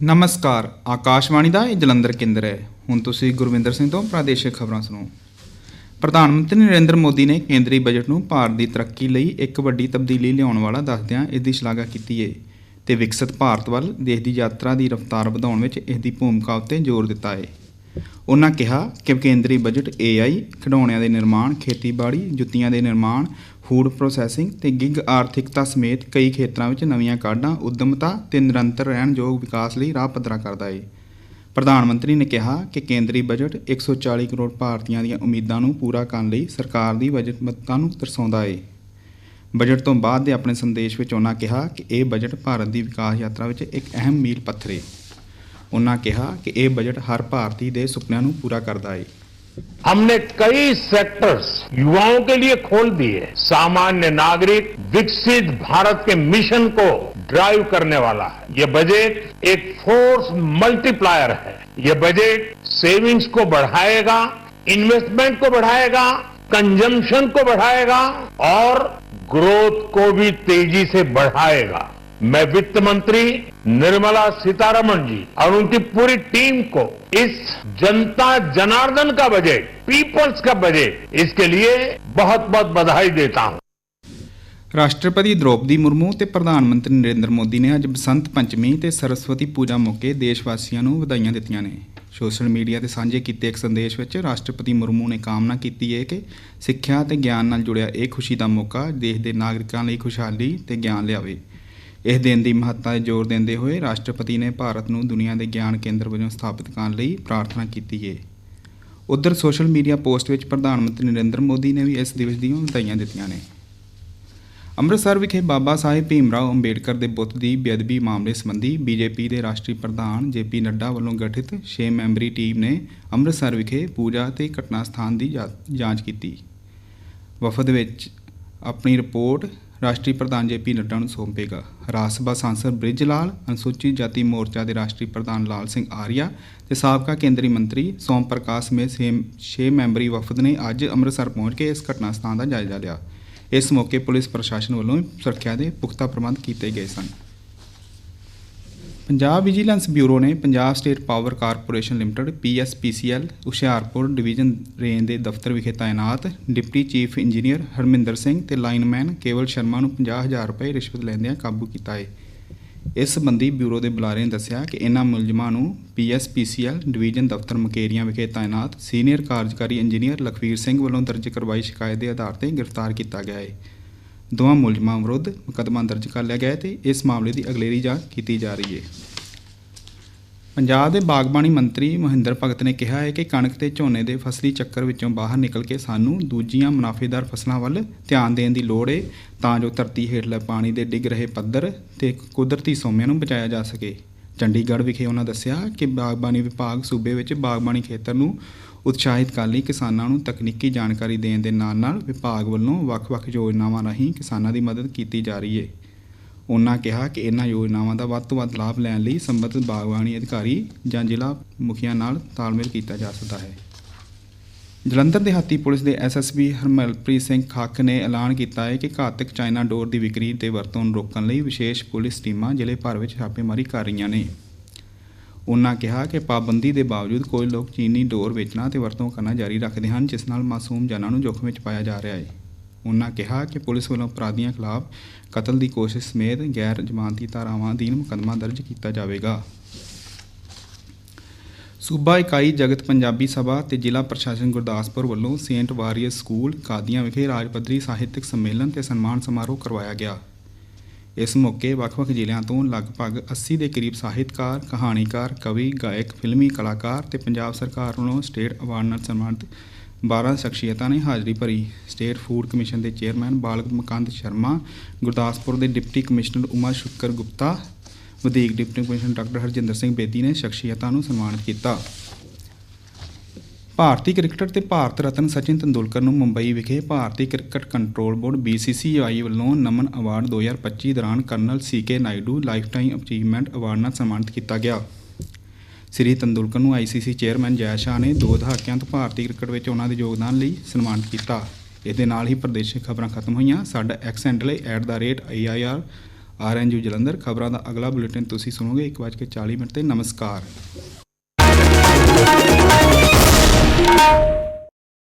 ਨਮਸਕਾਰ, ਆਕਾਸ਼ਵਾਣੀ ਦਾ ਇਹ ਜਲੰਧਰ ਕੇਂਦਰ ਹੈ। ਹੁਣ ਤੁਸੀਂ ਗੁਰਵਿੰਦਰ ਸਿੰਘ ਤੋਂ ਪ੍ਰਾਦੇਸ਼ਿਕ ਖਬਰਾਂ ਸੁਣੋ। ਪ੍ਰਧਾਨ ਮੰਤਰੀ ਨਰਿੰਦਰ ਮੋਦੀ ਨੇ ਕੇਂਦਰੀ ਬਜਟ ਨੂੰ ਭਾਰਤ ਦੀ ਤਰੱਕੀ ਲਈ ਇੱਕ ਵੱਡੀ ਤਬਦੀਲੀ ਲਿਆਉਣ ਵਾਲਾ ਦੱਸਦਿਆਂ ਇਸ ਦੀ ਸ਼ਲਾਘਾ ਕੀਤੀ ਹੈ ਤੇ ਵਿਕਸਿਤ ਭਾਰਤ ਵੱਲ ਦੇਸ਼ ਦੀ ਯਾਤਰਾ ਦੀ ਰਫ਼ਤਾਰ ਵਧਾਉਣ ਵਿੱਚ ਇਸ ਦੀ ਭੂਮਿਕਾ ਉੱਤੇ ਜ਼ੋਰ ਦਿੱਤਾ ਹੈ ਉਹਨਾਂ ਕਿਹਾ ਕਿ ਕੇਂਦਰੀ ਬਜਟ AI ਖਿਡੌਣਿਆਂ ਦੇ ਨਿਰਮਾਣ, ਖੇਤੀਬਾੜੀ, ਜੁੱਤੀਆਂ ਦੇ ਨਿਰਮਾਣ, ਫੂਡ ਪ੍ਰੋਸੈਸਿੰਗ ਤੇ ਗਿਗ ਆਰਥਿਕਤਾ ਸਮੇਤ ਕਈ ਖੇਤਰਾਂ ਵਿੱਚ ਨਵੀਆਂ ਕਾਢਾਂ, ਉਦਮਤਾ ਤੇ ਨਿਰੰਤਰ ਰਹਿਣਯੋਗ ਵਿਕਾਸ ਲਈ ਰਾਹ ਪੱਧਰਾ ਕਰਦਾ ਹੈ ਪ੍ਰਧਾਨ ਮੰਤਰੀ ਨੇ ਕਿਹਾ ਕਿ ਕੇਂਦਰੀ ਬਜਟ 140 ਕਰੋੜ ਭਾਰਤੀਆਂ ਦੀਆਂ ਉਮੀਦਾਂ ਨੂੰ ਪੂਰਾ ਕਰਨ ਲਈ ਸਰਕਾਰ ਦੀ ਵਚਨਬੱਧਤਾ ਨੂੰ ਦਰਸਾਉਂਦਾ ਹੈ ਬਜਟ ਤੋਂ ਬਾਅਦ ਦੇ ਆਪਣੇ ਸੰਦੇਸ਼ ਵਿੱਚ ਉਹਨਾਂ ਕਿਹਾ ਕਿ ਇਹ ਬਜਟ ਭਾਰਤ ਦੀ ਵਿਕਾਸ ਯਾਤਰਾ ਵਿੱਚ ਇੱਕ ਅਹਿਮ ਮੀਲ ਪੱਥਰ ਹੈ ਉਹਨਾਂ ਕਿਹਾ ਕਿ ਇਹ ਬਜਟ ਹਰ ਭਾਰਤੀ ਦੇ ਸੁਪਨਿਆਂ ਨੂੰ ਪੂਰਾ ਕਰਦਾ ਹੈ हमने कई सेक्टर्स युवाओं के लिए खोल दिए सामान्य नागरिक विकसित भारत के मिशन को ड्राइव करने वाला है ये बजट एक फोर्स मल्टीप्लायर है ये बजट सेविंग्स को बढ़ाएगा इन्वेस्टमेंट को बढ़ाएगा कंजम्पशन को बढ़ाएगा और ग्रोथ को भी तेजी से बढ़ाएगा मैं वित्त मंत्री निर्मला सीतारमण जी और उनकी पूरी टीम को इस जनता जनार्दन का बजट पीपल्स का बजट इसके लिए बहुत बहुत बधाई देता हूं ਰਾਸ਼ਟਰਪਤੀ ਦ੍ਰੋਪਦੀ ਮੁਰਮੂ ਤੇ ਪ੍ਰਧਾਨ ਮੰਤਰੀ ਨਰਿੰਦਰ ਮੋਦੀ ਨੇ ਅੱਜ ਬਸੰਤ ਪੰਚਮੀ ਤੇ ਸਰਸਵਤੀ ਪੂਜਾ ਮੌਕੇ ਦੇਸ਼ ਵਾਸੀਆਂ ਨੂੰ ਵਧਾਈਆਂ ਦਿੱਤੀਆਂ ਨੇ ਸੋਸ਼ਲ ਮੀਡੀਆ ਤੇ ਸਾਂਝੇ ਕੀਤੇ ਇੱਕ ਸੰਦੇਸ਼ ਵਿੱਚ ਰਾਸ਼ਟਰਪਤੀ ਮੁਰਮੂ ਨੇ ਕਾਮਨਾ ਕੀਤੀ ਹੈ ਕਿ ਸਿੱਖਿਆ ਤੇ ਗਿਆਨ ਨਾਲ ਜੁੜਿਆ ਇਹ ਖੁਸ਼ੀ ਦਾ ਮੌਕਾ ਦੇਸ਼ ਦੇ ਨਾਗਰਿਕਾਂ ਲਈ ਖੁਸ਼ਹਾਲੀ ਤੇ ਗਿਆਨ ਲਿਆਵੇ ਇਸ ਦਿਨ ਦੀ ਮਹੱਤਤਾ 'ਤੇ ਜ਼ੋਰ ਦਿੰਦੇ ਹੋਏ ਰਾਸ਼ਟਰਪਤੀ ਨੇ ਭਾਰਤ ਨੂੰ ਦੁਨੀਆ ਦੇ ਗਿਆਨ ਕੇਂਦਰ ਵਜੋਂ ਸਥਾਪਿਤ ਕਰਨ ਲਈ ਪ੍ਰਾਰਥਨਾ ਕੀਤੀ ਹੈ ਉਧਰ ਸੋਸ਼ਲ ਮੀਡੀਆ ਪੋਸਟ ਵਿੱਚ ਪ੍ਰਧਾਨ ਮੰਤਰੀ ਨਰਿੰਦਰ ਮੋਦੀ ਨੇ ਵੀ ਇਸ ਦਿਵਸ ਦੀਆਂ ਵਧਾਈਆਂ ਦਿੱਤੀਆਂ ਨੇ। ਅੰਮ੍ਰਿਤਸਰ ਵਿਖੇ ਬਾਬਾ ਸਾਹਿਬ ਭੀਮਰਾਓ ਅੰਬੇਡਕਰ ਦੇ ਬੁੱਤ ਦੀ ਬੇਅਦਬੀ ਮਾਮਲੇ ਸੰਬੰਧੀ ਬੀਜੇਪੀ ਦੇ ਰਾਸ਼ਟਰੀ ਪ੍ਰਧਾਨ ਜੇਪੀ ਨੱਡਾ ਵੱਲੋਂ ਗਠਿਤ 6 ਮੈਂਬਰੀ ਟੀਮ ਨੇ ਅੰਮ੍ਰਿਤਸਰ ਵਿਖੇ ਪੂਜਾ ਤੇ ਘਟਨਾ ਸਥਾਨ ਦੀ ਜਾ- ਜਾਂਚ ਕੀਤੀ। ਵਫਦ ਵਿੱਚ ਆਪਣੀ ਰਿਪੋਰਟ ਰਾਸ਼ਟਰੀ ਪ੍ਰਧਾਨ ਜੇਪੀ ਨੱਡਾ ਨੂੰ ਸੌਂਪੇਗਾ। ਰਾਜ ਸਭਾ ਸਾਂਸਦ ਬ੍ਰਿਜ ਲਾਲ ਅਨੁਸੂਚਿਤ ਜਾਤੀ ਮੋਰਚਾ ਦੇ ਰਾਸ਼ਟਰੀ ਪ੍ਰਧਾਨ ਲਾਲ ਸਿੰਘ ਆਰੀਆ ਤੇ ਸਾਬਕਾ ਕੇਂਦਰੀ ਮੰਤਰੀ ਸੋਮ ਪ੍ਰਕਾਸ਼ ਸਮੇਤ 6 ਮੈਂਬਰੀ ਵਫਦ ਨੇ ਅੱਜ ਅੰਮ੍ਰਿਤਸਰ ਪਹੁੰਚ ਕੇ ਇਸ ਘਟਨਾ ਸਥਾਨ ਦਾ ਜਾਇਜ਼ਾ ਲਿਆ। ਇਸ ਮੌਕੇ ਪੁਲਿਸ ਪ੍ਰਸ਼ਾਸਨ ਵੱਲੋਂ ਸੁਰੱਖਿਆ ਦੇ ਪੁਖਤਾ ਪ੍ਰਬੰਧ ਕੀਤੇ ਗਏ ਸਨ। ਪੰਜਾਬ ਵਿਜੀਲੈਂਸ ਬਿਊਰੋ ਨੇ Punjab state power corporation limited PSPCL Hoshiarpur division range ਦੇ ਦਫ਼ਤਰ ਵਿਖੇ ਤਾਇਨਾਤ deputy chief engineer Harminder Singh ਤੇ ਲਾਈਨਮੈਨ ਕੇਵਲ ਸ਼ਰਮਾ ਨੂੰ 50000 ਰੁਪਏ ਰਿਸ਼ਵਤ ਲੈਂਦਿਆਂ ਕਾਬੂ ਕੀਤਾ ਹੈ ਇਸ ਸੰਬੰਧੀ ਬਿਊਰੋ ਦੇ ਬੁਲਾਰੇ ਨੇ ਦੱਸਿਆ ਕਿ ਇਹਨਾਂ ਮੁਲਜ਼ਮਾਂ ਨੂੰ ਪੀਐਸਪੀਸੀਐਲ ਡਿਵੀਜ਼ਨ ਦਫ਼ਤਰ ਮਕੇਰੀਆਂ ਵਿਖੇ ਤਾਇਨਾਤ ਸੀਨੀਅਰ ਕਾਰਜਕਾਰੀ ਇੰਜੀਨੀਅਰ ਲਖਵੀਰ ਸਿੰਘ ਵੱਲੋਂ ਦਰਜ ਕਰਵਾਈ ਸ਼ਿਕਾਇਤ ਦੇ ਆਧਾਰ ਤੇ ਗ੍ਰਿਫਤਾਰ ਕੀਤਾ ਗਿਆ ਹੈ ਦੋਵਾਂ ਮੁਲਜ਼ਮਾਂ ਵਿਰੁੱਧ ਮੁਕੱਦਮਾ ਦਰਜ ਕਰ ਲਿਆ ਗਿਆ ਹੈ ਤੇ ਇਸ ਮਾਮਲੇ ਦੀ ਅਗਲੇਰੀ ਜਾਂਚ ਕੀਤੀ ਜਾ ਰਹੀ ਹੈ। ਪੰਜਾਬ ਦੇ ਬਾਗਬਾਨੀ ਮੰਤਰੀ ਮਹਿੰਦਰ ਭਗਤ ਨੇ ਕਿਹਾ ਹੈ ਕਿ ਕਣਕ ਤੇ ਝੋਨੇ ਦੇ ਫਸਲੀ ਚੱਕਰ ਵਿੱਚੋਂ ਬਾਹਰ ਨਿਕਲ ਕੇ ਸਾਨੂੰ ਦੂਜੀਆਂ ਮੁਨਾਫੇਦਾਰ ਫਸਲਾਂ ਵੱਲ ਧਿਆਨ ਦੇਣ ਦੀ ਲੋੜ ਹੈ ਤਾਂ ਜੋ ਧਰਤੀ ਹੇਠਲੇ ਪਾਣੀ ਦੇ ਡਿੱਗ ਰਹੇ ਪੱਧਰ ਤੇ ਕੁਦਰਤੀ ਸੋਮਿਆਂ ਨੂੰ ਬਚਾਇਆ ਜਾ ਸਕੇ। ਚੰਡੀਗੜ੍ਹ ਵਿਖੇ ਉਹਨਾਂ ਦੱਸਿਆ ਕਿ ਬਾਗਬਾਨੀ ਵਿਭਾਗ ਸੂਬੇ ਵਿੱਚ ਬਾਗਬਾਨੀ ਖੇਤਰ ਨੂੰ ਉਤਸ਼ਾਹਿਤ ਕਰਨ ਲਈ ਕਿਸਾਨਾਂ ਨੂੰ ਤਕਨੀਕੀ ਜਾਣਕਾਰੀ ਦੇਣ ਦੇ ਨਾਲ-ਨਾਲ ਵਿਭਾਗ ਵੱਲੋਂ ਵੱਖ-ਵੱਖ ਯੋਜਨਾਵਾਂ ਰਾਹੀਂ ਕਿਸਾਨਾਂ ਦੀ ਮਦਦ ਕੀਤੀ ਜਾ ਰਹੀ ਹੈ। ਉਹਨਾਂ ਕਿਹਾ ਕਿ ਇਹਨਾਂ ਯੋਜਨਾਵਾਂ ਦਾ ਵੱਧ ਤੋਂ ਵੱਧ ਲਾਭ ਲੈਣ ਲਈ ਸੰਬੰਧਿਤ ਬਾਗਬਾਨੀ ਅਧਿਕਾਰੀ ਜਾਂ ਜ਼ਿਲ੍ਹਾ ਮੁਖੀਆਂ ਨਾਲ ਤਾਲਮੇਲ ਕੀਤਾ ਜਾ ਸਕਦਾ ਹੈ। ਜਲੰਧਰ ਦਿਹਾਤੀ ਪੁਲਿਸ ਦੇ ਐਸਐਸਪੀ ਹਰਮਲਪ੍ਰੀਤ ਸਿੰਘ ਖੱਖ ਨੇ ਐਲਾਨ ਕੀਤਾ ਹੈ ਕਿ ਘਾਤਕ ਚਾਈਨਾ ਡੋਰ ਦੀ ਵਿਕਰੀ ਤੇ ਵਰਤੋਂ ਨੂੰ ਰੋਕਣ ਲਈ ਵਿਸ਼ੇਸ਼ ਪੁਲਿਸ ਟੀਮਾਂ ਜ਼ਿਲ੍ਹੇ ਭਰ ਵਿੱਚ ਛਾਪੇਮਾਰੀ ਕਰ ਰਹੀਆਂ ਨੇ। ਉਨ੍ਹਾਂ ਕਿਹਾ ਕਿ ਪਾਬੰਦੀ ਦੇ ਬਾਵਜੂਦ ਕੋਈ ਲੋਕ ਚੀਨੀ ਡੋਰ ਵੇਚਣਾ ਤੇ ਵਰਤੋਂ ਕਰਨਾ ਜਾਰੀ ਰੱਖਦੇ ਹਨ, ਜਿਸ ਨਾਲ ਮਾਸੂਮ ਜਾਨਾਂ ਨੂੰ ਜੋਖਮ ਵਿੱਚ ਪਾਇਆ ਜਾ ਰਿਹਾ ਹੈ। ਉਹਨਾਂ ਕਿਹਾ ਕਿ ਪੁਲਿਸ ਵੱਲੋਂ ਅਪਰਾਧੀਆਂ ਖਿਲਾਫ ਕਤਲ ਦੀ ਕੋਸ਼ਿਸ਼ ਸਮੇਤ ਗੈਰ ਜ਼ਮਾਨਤੀ ਧਾਰਾਵਾਂ ਅਧੀਨ ਮੁਕੱਦਮਾ ਦਰਜ ਕੀਤਾ ਜਾਵੇਗਾ। ਸੂਬਾ ਇਕਾਈ ਜਗਤ ਪੰਜਾਬੀ ਸਭਾ ਤੇ ਜ਼ਿਲ੍ਹਾ ਪ੍ਰਸ਼ਾਸਨ ਗੁਰਦਾਸਪੁਰ ਵੱਲੋਂ ਸੇਂਟ ਵਾਰੀਅਰ ਸਕੂਲ ਕਾਦੀਆਂ ਵਿਖੇ ਰਾਜ ਪੱਧਰੀ ਸਾਹਿਤਕ ਸੰਮੇਲਨ ਤੇ ਸਨਮਾਨ ਸਮਾਰੋਹ ਕਰਵਾਇਆ ਗਿਆ। ਇਸ ਮੌਕੇ ਵੱਖ-ਵੱਖ ਜ਼ਿਲ੍ਹਿਆਂ ਤੋਂ ਲਗਭਗ 80 ਦੇ ਕਰੀਬ ਸਾਹਿਤਕਾਰ, ਕਹਾਣੀਕਾਰ, ਕਵੀ, ਗਾਇਕ, ਫਿਲਮੀ ਕਲਾਕਾਰ ਤੇ ਪੰਜਾਬ ਸਰਕਾਰ ਵੱਲੋਂ ਸਟੇਟ ਅਵਾਰਡ ਨਾਲ ਸਨਮਾਨਿਤ 12 ਸ਼ਖਸੀਅਤਾਂ ਨੇ ਹਾਜ਼ਰੀ ਭਰੀ। ਸਟੇਟ ਫੂਡ ਕਮਿਸ਼ਨ ਦੇ ਚੇਅਰਮੈਨ ਬਾਲਕ ਮਕੰਦ ਸ਼ਰਮਾ ਗੁਰਦਾਸਪੁਰ ਦੇ ਡਿਪਟੀ ਕਮਿਸ਼ਨਰ ਉਮਾ ਸ਼ੁਕਰ ਗੁਪਤਾ ਵਧੀਕ deputy commissioner doctor Harjinder Singh Bedi ਨੇ ਸ਼ਖਸੀਅਤਾਂ ਨੂੰ ਸਨਮਾਨਿਤ ਕੀਤਾ। ਭਾਰਤੀ ਕ੍ਰਿਕਟਰ ਤੇ ਭਾਰਤ ਰਤਨ ਸਚਿਨ ਤੰਦੂਲਕਰ ਨੂੰ ਮੁੰਬਈ ਵਿਖੇ ਭਾਰਤੀ ਕ੍ਰਿਕਟ ਕੰਟਰੋਲ ਬੋਰਡ BCCI ਵੱਲੋਂ ਨਮਨ ਅਵਾਰਡ 2025 ਦੌਰਾਨ colonel CK Naidu lifetime achievement award ਨਾਲ ਸਨਮਾਨਿਤ ਕੀਤਾ ਗਿਆ। ਸ੍ਰੀ ਤੰਦੂਲਕਰ ਨੂੰ ICC ਚੇਅਰਮੈਨ ਜੈ ਸ਼ਾਹ ਨੇ ਦੋ ਦਹਾਕਿਆਂ ਤੋਂ ਭਾਰਤੀ ਕ੍ਰਿਕਟ ਵਿੱਚ ਉਹਨਾਂ ਦੇ ਯੋਗਦਾਨ ਲਈ ਸਨਮਾਨਿਤ ਕੀਤਾ। ਇਸ ਦੇ ਨਾਲ ਹੀ ਪ੍ਰਦੇਸ਼ਿਕ ਖਬਰਾਂ ਖਤਮ ਹੋਈਆਂ। ਸਾਡਾ ਐਕਸ ਹੈਂਡਲ ਹੈ @air ਆਰਐਨਯੂ ਜਲੰਧਰ ਖਬਰਾਂ ਦਾ ਅਗਲਾ ਬੁਲੇਟਿਨ ਤੁਸੀਂ ਸੁਣੋਗੇ 1:40 ਮਿੰਟ ਤੇ। ਨਮਸਕਾਰ।